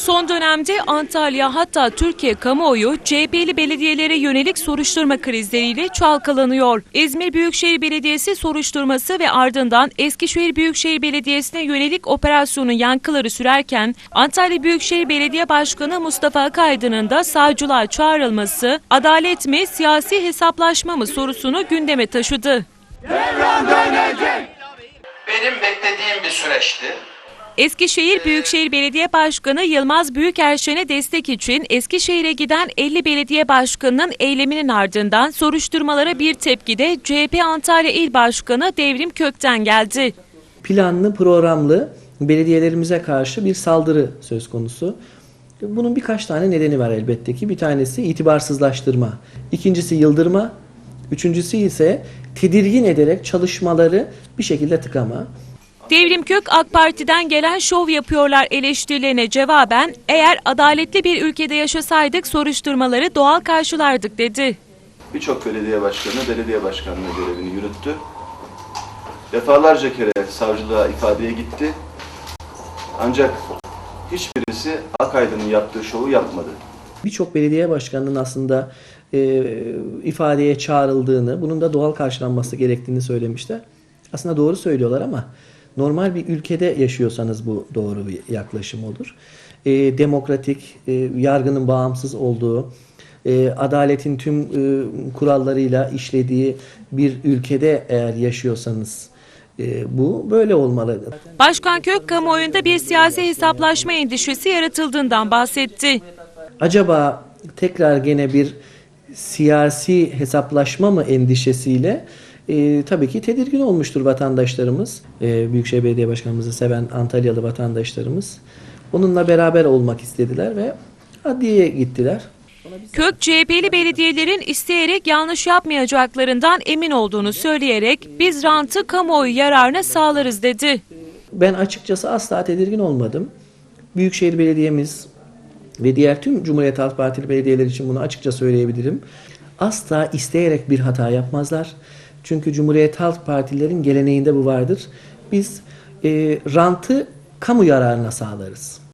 Son dönemde Antalya hatta Türkiye kamuoyu CHP'li belediyelere yönelik soruşturma krizleriyle çalkalanıyor. İzmir Büyükşehir Belediyesi soruşturması ve ardından Eskişehir Büyükşehir Belediyesi'ne yönelik operasyonun yankıları sürerken Antalya Büyükşehir Belediye Başkanı Mustafa Akaydın'ın da savcılığa çağrılması adalet mi siyasi hesaplaşma mı sorusunu gündeme taşıdı. Benim beklediğim bir süreçti. Eskişehir Büyükşehir Belediye Başkanı Yılmaz Büyükerşen'e destek için Eskişehir'e giden 50 belediye başkanının eyleminin ardından soruşturmalara bir tepki de CHP Antalya İl Başkanı Devrim Kökten geldi. planlı, programlı belediyelerimize karşı bir saldırı söz konusu. Bunun birkaç tane nedeni var elbette ki. Bir tanesi itibarsızlaştırma, ikincisi yıldırma, üçüncüsü ise tedirgin ederek çalışmaları bir şekilde tıkama. Devrim Kök AK Parti'den gelen şov yapıyorlar eleştirilerine cevaben eğer adaletli bir ülkede yaşasaydık soruşturmaları doğal karşılardık dedi. Birçok belediye başkanı belediye başkanlığı görevini yürüttü. Defalarca kere savcılığa ifadeye gitti. Ancak hiçbirisi Akaydın'ın yaptığı şovu yapmadı. Birçok belediye başkanının aslında e, ifadeye çağrıldığını, bunun da doğal karşılanması gerektiğini söylemişler. Aslında doğru söylüyorlar ama normal bir ülkede yaşıyorsanız bu doğru bir yaklaşım olur. E, demokratik, e, yargının bağımsız olduğu, e, adaletin tüm e, kurallarıyla işlediği bir ülkede eğer yaşıyorsanız e, bu böyle olmalı. Başkan Kök kamuoyunda bir siyasi hesaplaşma endişesi yaratıldığından bahsetti. acaba tekrar gene bir siyasi hesaplaşma mı endişesiyle e, tabii ki tedirgin olmuştur vatandaşlarımız. E, Büyükşehir Belediye Başkanımızı seven Antalyalı vatandaşlarımız. Onunla beraber olmak istediler ve adliyeye gittiler. Kök CHP'li belediyelerin isteyerek yanlış yapmayacaklarından emin olduğunu söyleyerek biz rantı kamuoyu yararına sağlarız dedi. Ben açıkçası asla tedirgin olmadım. Büyükşehir Belediye'miz ve diğer tüm Cumhuriyet Halk Partili belediyeler için bunu açıkça söyleyebilirim. Asla isteyerek bir hata yapmazlar. Çünkü Cumhuriyet Halk Partilerin geleneğinde bu vardır. Biz e, rantı kamu yararına sağlarız.